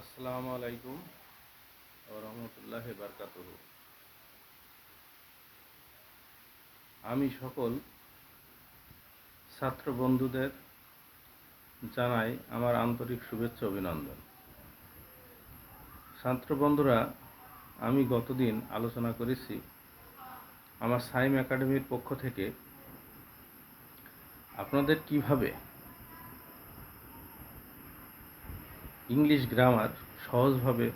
আসসালামু আলাইকুম রহমতুল্লাহ বারকাত আমি সকল ছাত্র বন্ধুদের জানাই আমার আন্তরিক শুভেচ্ছা অভিনন্দন। ছাত্র বন্ধুরা, আমি গতদিন আলোচনা করেছি আমার সাইম একাডেমির পক্ষ থেকে আপনাদের কীভাবে ইংলিশ গ্রামার সহজভাবে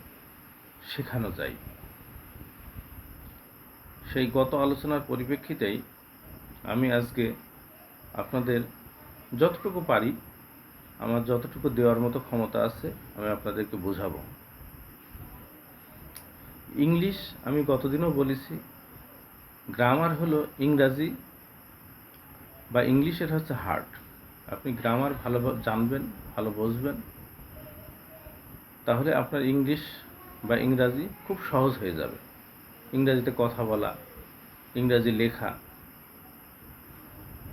শেখানো যায়। সেই গত আলোচনার পরিপ্রেক্ষিতেই আমি আজকে আপনাদের যতটুকু পারি, আমার যতটুকু দেওয়ার মতো ক্ষমতা আছে, আমি আপনাদেরকে বোঝাবো। ইংলিশ আমি গতদিনও বলেছি, গ্রামার হলো ইংরাজি বা ইংলিশের হচ্ছে হার্ট। আপনি গ্রামার ভালো জানবেন, ভালো বুঝবেন তাহলে আপনার ইংলিশ বা ইংরাজি খুব সহজ হয়ে যাবে। ইংরাজিতে কথা বলা, ইংরাজি লেখা,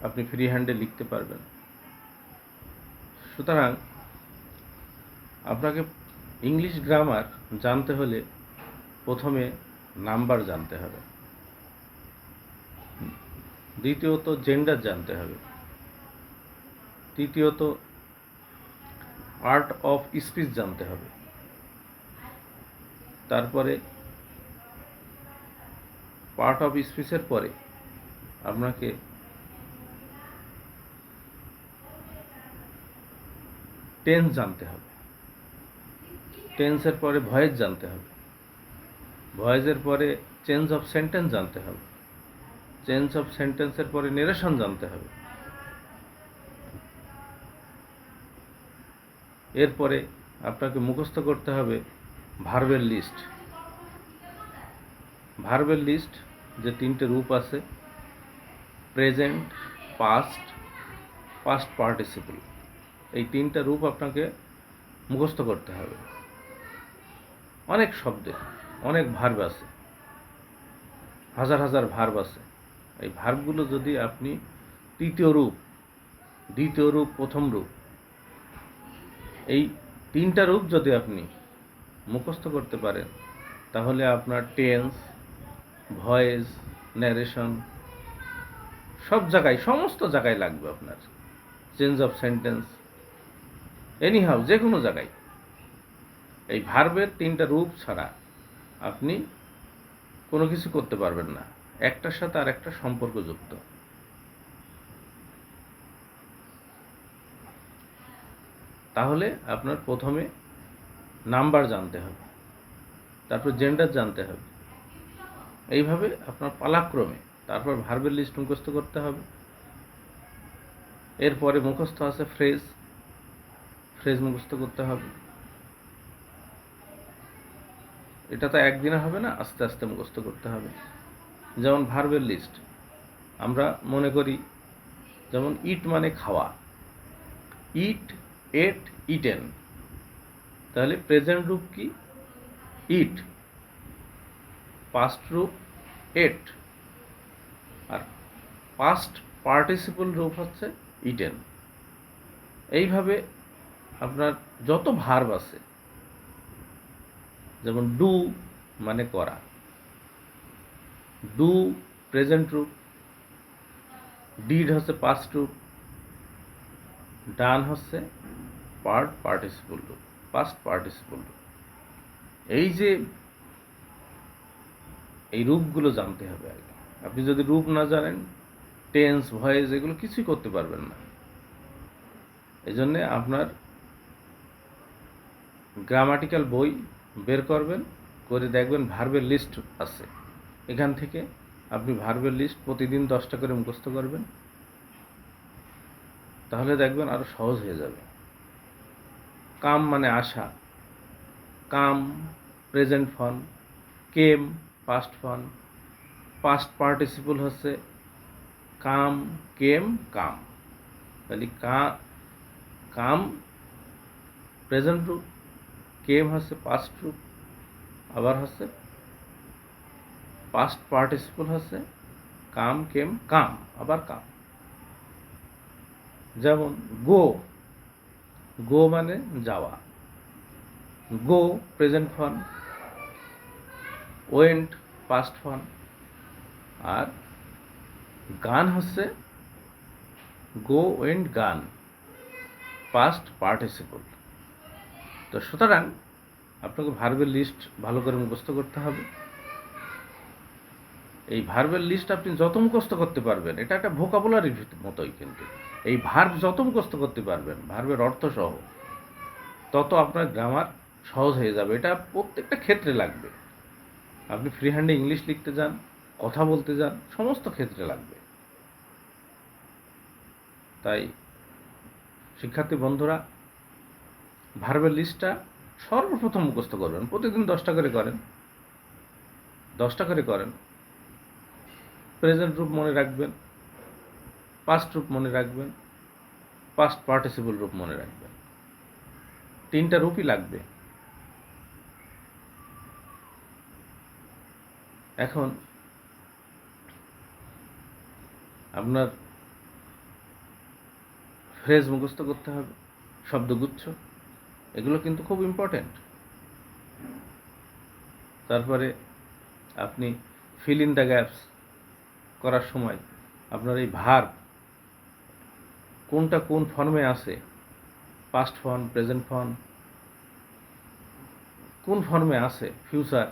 আপনি ফ্রি হ্যান্ডে লিখতে পারবেন। সুতরাং আপনাকে ইংলিশ গ্রামার জানতে হলে প্রথমে নাম্বার জানতে হবে। দ্বিতীয়ত জেন্ডার জানতে হবে। তৃতীয়ত আর্ট অফ স্পিচ জানতে হবে। তারপরে পার্ট অফ স্পিচের পরে আপনাকে টেন্স জানতে হবে। টেন্সের পরে ভয়েস জানতে হবে। ভয়েসের পরে চেঞ্জ অফ সেন্টেন্স জানতে হবে। চেঞ্জ অফ সেন্টেন্সের পরে নেরেশন জানতে হবে। এরপরে আপনাকে মুখস্থ করতে হবে ভার্বের লিস্ট। ভার্বের লিস্ট যে তিনটে রূপ আছে, প্রেজেন্ট, পাস্ট পাস্ট পার্টিসিপল। এই তিনটা রূপ আপনাকে মুখস্থ করতে হবে। অনেক শব্দে, অনেক ভার্ব আছে। হাজার হাজার ভার্ব আছে। এই ভার্বগুলো যদি আপনি তৃতীয় রূপ, দ্বিতীয় রূপ, প্রথম রূপ, এই তিনটা রূপ যদি আপনি মুখস্থ করতে পারেন তাহলে আপনার টেন্স, ভয়েস ন্যারেশন সব জায়গায়, সমস্ত জায়গায় লাগবে আপনার। চেঞ্জ অফ সেন্টেন্স এনিহাউ যে কোনো জায়গায়। এই ভার্বের তিনটা রূপ ছাড়া আপনি কোনো কিছু করতে পারবেন না। একটার সাথে আর একটা সম্পর্কযুক্ত। তাহলে আপনার প্রথমে নাম্বার জানতে হবে, তারপর জেন্ডার জানতে হবে। এইভাবে আপনার পালাক্রমে, তারপর ভার্বের লিস্ট মুখস্থ করতে হবে। এরপরে মুখস্থ আছে ফ্রেজ ফ্রেজ মুখস্থ করতে হবে। এটা তো একদিনে হবে না, আস্তে আস্তে মুখস্থ করতে হবে। যেমন ভার্বের লিস্ট আমরা মনে করি, যেমন ইট মানে খাওয়া। ইট এট ইটেন তাহলে প্রেজেন্ট রূপ কি? ইট পাস্ট রূপ এট আর পাস্ট পার্টিসিপল রূপ হচ্ছে ইটেন এইভাবে আপনার যত ভার্ব আছে, যেমন ডু মানে করা ডু প্রেজেন্ট রূপ ডিড হচ্ছে পাস্ট রূপ ডান হচ্ছে পার্ট পার্টিসিপল রূপ। পাস্ট পার্টিসিপল এই যে এই রূপগুলো জানতে হবে আগে আপনি যদি রূপ না জানেন টেন্স ভয়েস এগুলো কিছুই করতে পারবেন না। এই জন্যে আপনার গ্রামাটিক্যাল বই বের করবেন, করে দেখবেন ভার্বের লিস্ট আছে। এখান থেকে আপনি ভার্বের লিস্ট প্রতিদিন দশটা করে মুখস্থ করবেন। তাহলে দেখবেন আরও সহজ হয়ে যাবে। কাম মানে আশা। Come present form came past form past participle হচ্ছে কাম কেম কাম। তাহলে কা, কাম প্রেজেন্ট রূপ কেম হচ্ছে পাস্ট রূপ আবার হচ্ছে পাস্ট পার্টিসিপল হচ্ছে কাম কেম কাম, আবার কাম। যেমন গো গো মানে যাওয়া। Go present form went past form আর গান হচ্ছে go went gone past participle তো সুতরাং আপনাকে ভার্বের লিস্ট ভালো করে মুখস্থ করতে হবে। এই ভার্বের লিস্ট আপনি যত মুখস্থ করতে পারবেন, এটা একটা ভোকাবুলারির মতোই কিন্তু। এই ভার্ব যত মুখস্থ করতে পারবেন, ভার্বের অর্থ সহ তত আপনার গ্রামার সহজ হয়ে যাবে। এটা প্রত্যেকটা ক্ষেত্রে লাগবে। আপনি ফ্রি হ্যান্ডে ইংলিশ লিখতে যান, কথা বলতে যান, সমস্ত ক্ষেত্রে লাগবে। তাই শিক্ষার্থী বন্ধুরা, ভার্বের লিস্টটা সর্বপ্রথম মুখস্থ করবেন। প্রতিদিন দশটা করে করেন। দশটা করে করেন। প্রেজেন্ট রূপ মনে রাখবেন। পাস্ট রূপ মনে রাখবেন পাস্ট পার্টিসিপল রূপ মনে রাখবেন। তিনটা রূপই লাগবে। এখন আপনার ফ্রেজ মুখস্থ করতে হবে, শব্দগুচ্ছ, এগুলো কিন্তু খুব ইম্পর্ট্যান্ট তারপরে আপনি ফিল ইন দ্য গ্যাপস করার সময় আপনার এই ভার কোনটা কোন ফর্মে আছে? পাস্ট ফর্ম প্রেজেন্ট ফর্ম কোন ফর্মে আছে? ফিউচার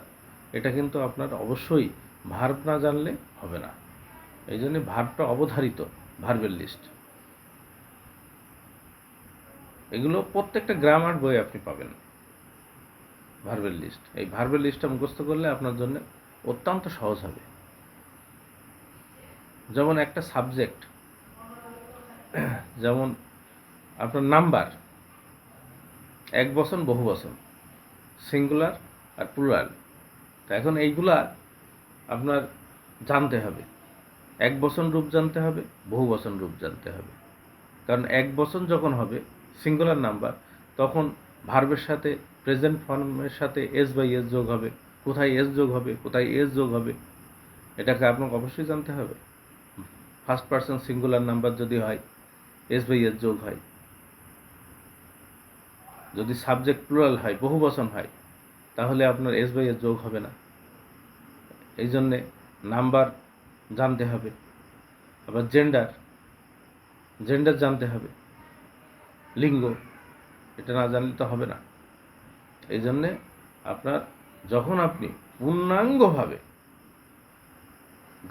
এটা কিন্তু আপনার অবশ্যই ভার্ব না জানলে হবে না। এই জন্য ভার্বটা অবধারিত ভার্বের লিস্ট এগুলো প্রত্যেকটা গ্রামার বই আপনি পাবেন ভার্বের লিস্ট এই ভার্বের লিস্টটা মুখস্থ করলে আপনার জন্য অত্যন্ত সহজ হবে। যেমন একটা সাবজেক্ট যেমন আপনার নাম্বার, এক বছর বহু বছর সিঙ্গুলার আর প্লুরাল। তা এখন এইগুলা আপনার জানতে হবে। এক বচন রূপ জানতে হবে, বহু বচন রূপ জানতে হবে। কারণ এক বচন যখন হবে, সিঙ্গুলার নাম্বার, তখন ভার্বের সাথে, প্রেজেন্ট ফর্মের সাথে এস বাই এস যোগ হবে, কোথায় এস যোগ হবে, কোথায় এস যোগ হবে, এটাকে আপনাকে অবশ্যই জানতে হবে। ফার্স্ট পার্সন সিঙ্গুলার নাম্বার যদি হয় এস বাই এস যোগ হয়। যদি সাবজেক্ট প্লুরাল হয় বহু বচন হয়, তাহলে আপনার এস যোগ হবে না। এই জন্যে নাম্বার জানতে হবে। আবার জেন্ডার জেন্ডার জানতে হবে। লিঙ্গ, এটা না জানলে তো হবে না। এই জন্যে আপনার যখন আপনি পূর্ণাঙ্গভাবে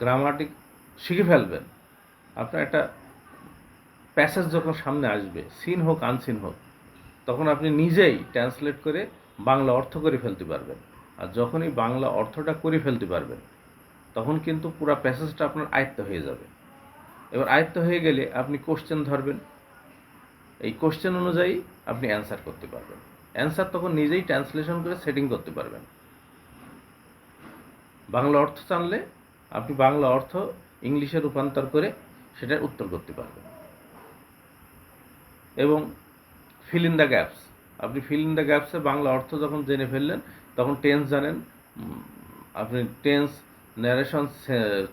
গ্রামাটিক শিখে ফেলবেন, আপনার একটা প্যাসেজ যখন সামনে আসবে সিন হোক আনসিন হোক, তখন আপনি নিজেই ট্রান্সলেট করে বাংলা অর্থ করে ফেলতে পারবেন। আর যখনই বাংলা অর্থটা করে ফেলতে পারবেন, তখন কিন্তু পুরো প্যাসেজটা আপনার আয়ত্ত হয়ে যাবে। এবার আয়ত্ত হয়ে গেলে আপনি কোশ্চেন ধরবেন। এই কোশ্চেন অনুযায়ী আপনি অ্যান্সার করতে পারবেন। অ্যান্সার তখন নিজেই ট্রান্সলেশন করে সেটিং করতে পারবেন। বাংলা অর্থ জানলে আপনি বাংলা অর্থ ইংলিশে রূপান্তর করে সেটার উত্তর করতে পারবেন। এবং ফিল ইন দ্য গ্যাপস আপনি ফিল ইন দ্য গ্যাপসে বাংলা অর্থ যখন জেনে ফেললেন, তখন টেন্স জানেন আপনি tense narration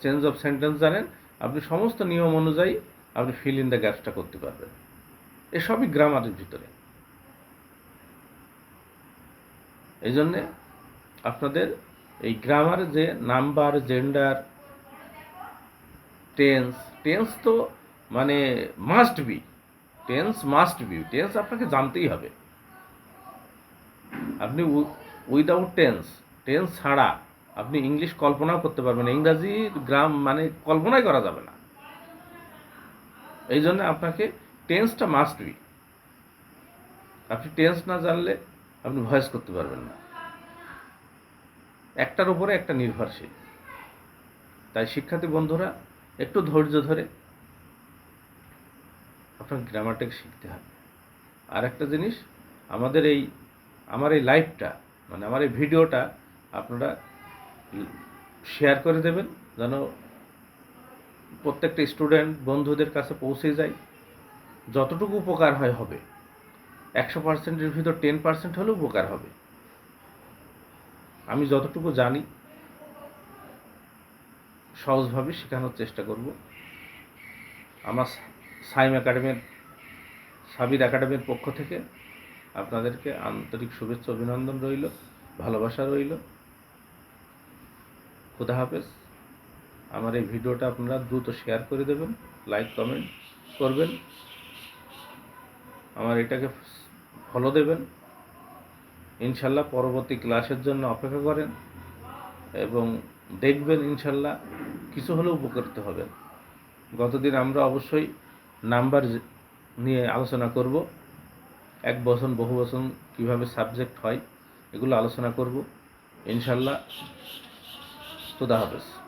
change of sentence জানেন, আপনি সমস্ত নিয়ম অনুযায়ী আপনি ফিল ইন দ্য গ্যাপসটা করতে পারবেন। এসবই গ্রামারের ভিতরে। এই জন্যে আপনাদের এই গ্রামার যে নাম্বার জেন্ডার টেন্স টেন্স তো মানে must be tense must be, tense আপনাকে জানতেই হবে। আপনি উইদাউট টেন্স টেন্স ছাড়া আপনি ইংলিশ কল্পনাও করতে পারবেন না। ইংরাজি, গ্রাম মানে কল্পনাই করা যাবে না। এই জন্য আপনাকে টেন্সটা মাস্ট বি। আপনি টেন্স না জানলে আপনি ভয়েস করতে পারবেন না। একটার উপরে একটা নির্ভরশীল। তাই শিক্ষার্থী বন্ধুরা, একটু ধৈর্য ধরে আপনার গ্রামারটাকে শিখতে হবে আর একটা জিনিস, আমাদের এই, আমার এই লাইভটা মানে আমার এই ভিডিওটা আপনারা শেয়ার করে দেবেন, যেন প্রত্যেকটা স্টুডেন্ট বন্ধুদের কাছে পৌঁছে যায়। যতটুকু উপকার হয় হবে। একশো পার্সেন্টের ভিতর টেন পার্সেন্ট হলেও উপকার হবে। আমি যতটুকু জানি, সহজভাবে শেখানোর চেষ্টা করব। আমার সাইম একাডেমির, সাবির একাডেমির পক্ষ থেকে আপনাদেরকে আন্তরিক শুভেচ্ছা, অভিনন্দন রইল, ভালোবাসা রইল। খুদা হাফেজ। আমার এই ভিডিওটা আপনারা দ্রুত শেয়ার করে দেবেন, লাইক, কমেন্ট করবেন। আমার এটাকে ফলো দেবেন। ইনশাল্লাহ পরবর্তী ক্লাসের জন্য অপেক্ষা করেন এবং দেখবেন ইনশাল্লাহ কিছু হলেও উপকৃত হবেন। গতদিন আমরা অবশ্যই নাম্বার নিয়ে আলোচনা করব। এক বচন, বহু বচন কীভাবে সাবজেক্ট হয়, এগুলো আলোচনা করব। ইনশাল্লাহ খুদা হাফেজ।